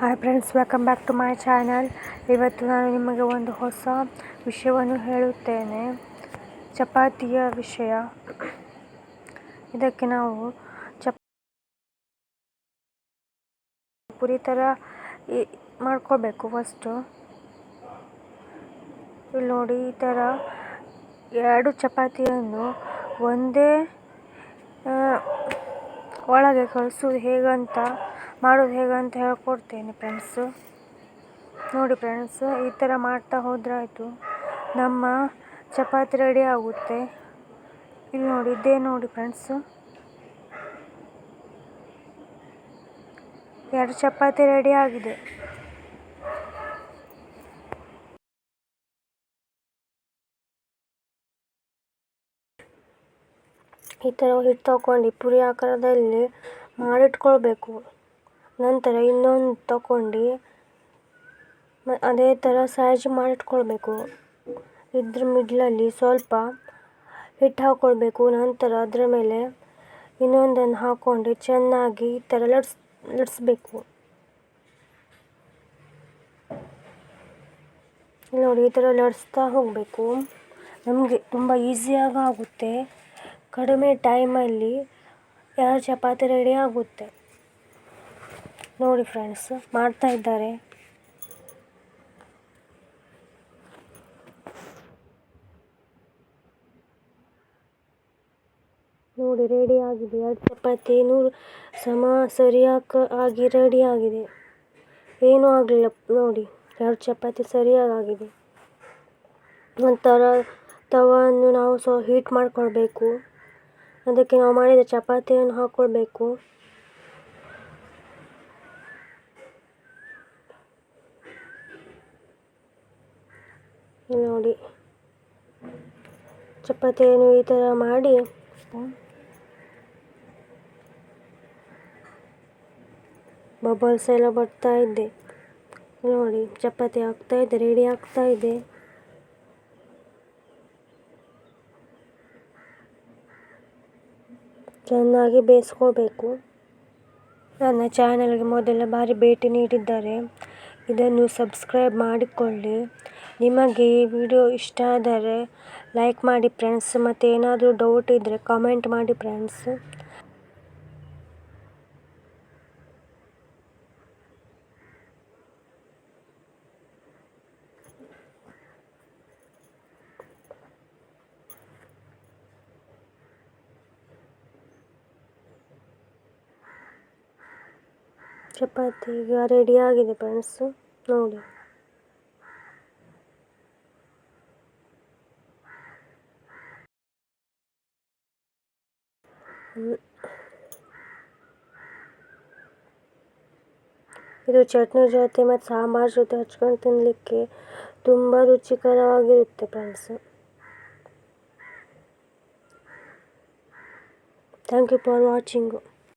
Hi friends welcome back to my channel ಇವತ್ತು ನಾನು ನಿಮಗೆ ಒಂದು ಹೊಸ ವಿಷಯವನ್ನು ಹೇಳುತ್ತೇನೆ. ಚಪಾತಿಯ ವಿಷಯ. ಇದಕ್ಕೆ ನಾವು ಚಪ್ ಪುರಿ ಥರ ಮಾಡ್ಕೋಬೇಕು ಫಸ್ಟು ಇಲ್ಲಿ ನೋಡಿ, ಈ ಥರ ಎರಡು ಚಪಾತಿಯನ್ನು ಒಂದೇ ಒಳಗೆ ಕಳಿಸೋದು ಹೇಗಂತ ಮಾಡೋದು ಹೇಗೆ ಅಂತ ಹೇಳ್ಕೊಡ್ತೇನೆ ಫ್ರೆಂಡ್ಸು ನೋಡಿ ಫ್ರೆಂಡ್ಸ್ ಈ ಥರ ಮಾಡ್ತಾ ಹೋದ್ರಾಯಿತು ನಮ್ಮ ಚಪಾತಿ ರೆಡಿ ಆಗುತ್ತೆ. ಇಲ್ಲಿ ನೋಡಿ, ಇದೇ ನೋಡಿ ಫ್ರೆಂಡ್ಸು ಎರಡು ಚಪಾತಿ ರೆಡಿ ಆಗಿದೆ. ಈ ಥರ ಹಿಟ್ಟು ತಗೊಂಡು ಪುರಿ ಆಕಾರದಲ್ಲಿ ಮಾಡಿಟ್ಕೊಳ್ಬೇಕು. ನಂತರ ಇನ್ನೊಂದು ತಗೊಂಡು ಅದೇ ಥರ ಸೈಜ್ ಮಾಡಿಟ್ಕೊಳ್ಬೇಕು. ಇದ್ರ ಮಿಡ್ಲಲ್ಲಿ ಸ್ವಲ್ಪ ಹಿಟ್ಟು ಹಾಕ್ಕೊಳ್ಬೇಕು ನಂತರ ಅದರ ಮೇಲೆ ಇನ್ನೊಂದನ್ನು ಹಾಕ್ಕೊಂಡು ಚೆನ್ನಾಗಿ ಈ ಥರ ಲಟ್ಸ್, ಲಟ್ಸ್ಬೇಕು. ನೋಡಿ, ಈ ಥರ ಲಟ್ಸ್ತಾ ಹೋಗಬೇಕು. ನಮಗೆ ತುಂಬ ಈಸಿಯಾಗಿ ಆಗುತ್ತೆ ಕಡಿಮೆ ಟೈಮಲ್ಲಿ ಎರಡು ಚಪಾತಿ ರೆಡಿ ಆಗುತ್ತೆ. ನೋಡಿ ಫ್ರೆಂಡ್ಸ್ ಮಾಡ್ತಾ ಇದ್ದಾರೆ. ನೋಡಿ ರೆಡಿ ಆಗಿದೆ. ಎರಡು ಚಪಾತಿ, ನೂರು ಸಮ ಸರಿಯಾಗಿ ಆಗಿ ರೆಡಿ ಆಗಿದೆ. ಏನೂ ಆಗಲಿಲ್ಲ, ನೋಡಿ, ಎರಡು ಚಪಾತಿ ಸರಿಯಾಗಿ ಆಗಿದೆ. ನಂತರ ತವನ್ನು ನಾವು ಸೊ ಹೀಟ್ ಮಾಡಿಕೊಳ್ಬೇಕು. ಅದಕ್ಕೆ ನಾವು ಮಾಡಿದ ಚಪಾತಿಯನ್ನು ಹಾಕ್ಕೊಳ್ಬೇಕು ನೋಡಿ. ಚಪಾತಿಯನ್ನು ಈ ಥರ ಮಾಡಿ. ಬಬಲ್ಸ್ ಎಲ್ಲ ಬರ್ತಾ ಇದ್ದೆ ನೋಡಿ, ಚಪಾತಿ ಆಗ್ತಾ ಇದೆ ರೆಡಿ ಆಗ್ತಾ ಇದೆ. ಚೆನ್ನಾಗಿ ಬೇಯಿಸ್ಕೋಬೇಕು. ನನ್ನ ಚಾನಲ್ಗೆ ಮೊದಲ ಬಾರಿ ಭೇಟಿ ನೀಡಿದ್ದಾರೆ. ಇದನ್ನು ಸಬ್ಸ್ಕ್ರೈಬ್ ಮಾಡಿಕೊಳ್ಳಿ. ನಿಮಗೆ ಈ ವಿಡಿಯೋ ಇಷ್ಟ ಆದರೆ ಲೈಕ್ ಮಾಡಿ ಫ್ರೆಂಡ್ಸ್ ಮತ್ತು ಏನಾದರೂ ಡೌಟ್ ಇದ್ದರೆ ಕಾಮೆಂಟ್ ಮಾಡಿ ಫ್ರೆಂಡ್ಸ್. ಚಪಾತಿ ಈಗ ರೆಡಿಯಾಗಿದೆ ಫ್ರೆಂಡ್ಸು. ನೋಡಿ. ಇದು ಚಟ್ನಿ ಜೊತೆ ಮತ್ತು ಸಾಂಬಾರ್ ಜೊತೆ ಹಚ್ಕೊಂಡು ತಿನ್ನಲಿಕ್ಕೆ ತುಂಬ ರುಚಿಕರವಾಗಿರುತ್ತೆ friends thank you for watching